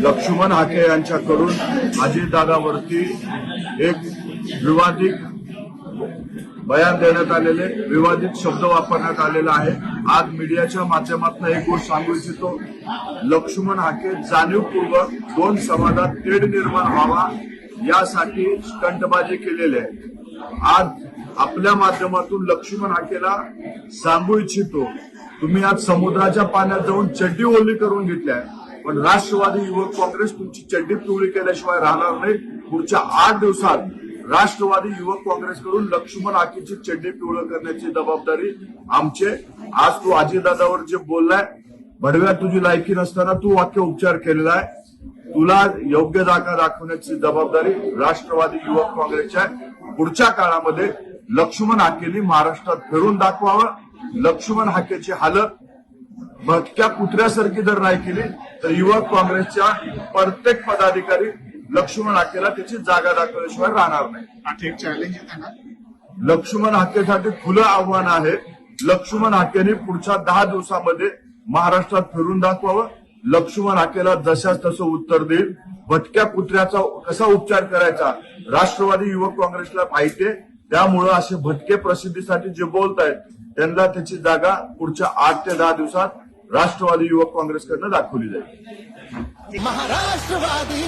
लक्ष्मण हाके यांच्याकडून अजितदादावरती एक विवादित बयान देण्यात आलेले विवादित शब्द वापरण्यात आलेला आहे. आज मीडियाच्या माध्यमातून एक गोष्ट सांगू इच्छितो. लक्ष्मण हाके जाणीवपूर्वक दोन समाजात तेढ निर्माण व्हावा यासाठी स्टंटबाजी केलेली आहे. आज आपल्या माध्यमातून लक्ष्मण हाकेला सांगू इच्छितो. तुम्ही आज समुद्राच्या पाण्यात जाऊन चड्डी ओली करून घेतल्या. पण राष्ट्रवादी युवक काँग्रेस तुमची चड्डी पिवळी केल्याशिवाय राहणार नाही. पुढच्या आठ दिवसात राष्ट्रवादी युवक काँग्रेसकडून लक्ष्मण हाकेची चड्डी पिवळं करण्याची जबाबदारी आमचे आज तू अजितदादावर जे बोललाय भडव्या तुझी लायकी नसताना तू वाक्य उपचार केलेला आहे. तुला योग्य जागा दाखवण्याची जबाबदारी राष्ट्रवादी युवक काँग्रेसच्या आहे. पुढच्या काळामध्ये लक्ष्मण हाकेनी महाराष्ट्रात फिरून दाखवावं. लक्ष्मण हाकेची हालत भटक्या कुत्र्यासारखी जर नाही केली तर युवक काँग्रेसच्या प्रत्येक पदाधिकारी लक्ष्मण हाकेला त्याची जागा दाखवल्याशिवाय राहणार नाही. आता एक चॅलेंज लक्ष्मण हाकेसाठी खुलं आव्हान आहे. लक्ष्मण हाकेने पुढच्या दहा दिवसामध्ये महाराष्ट्रात फिरून दाखवावं. लक्ष्मण हाकेला जशाच तसं उत्तर देईल. भटक्या कुत्र्याचा कसा उपचार करायचा राष्ट्रवादी युवक काँग्रेसला आहे. त्यामुळं असे भटके प्रसिद्धीसाठी जे बोलत आहेत त्यांना त्याची जागा पुढच्या आठ ते दहा दिवसात राष्ट्रवादी युवक काँग्रेसकडनं दाखवली जाईल महाराष्ट्रवादी रे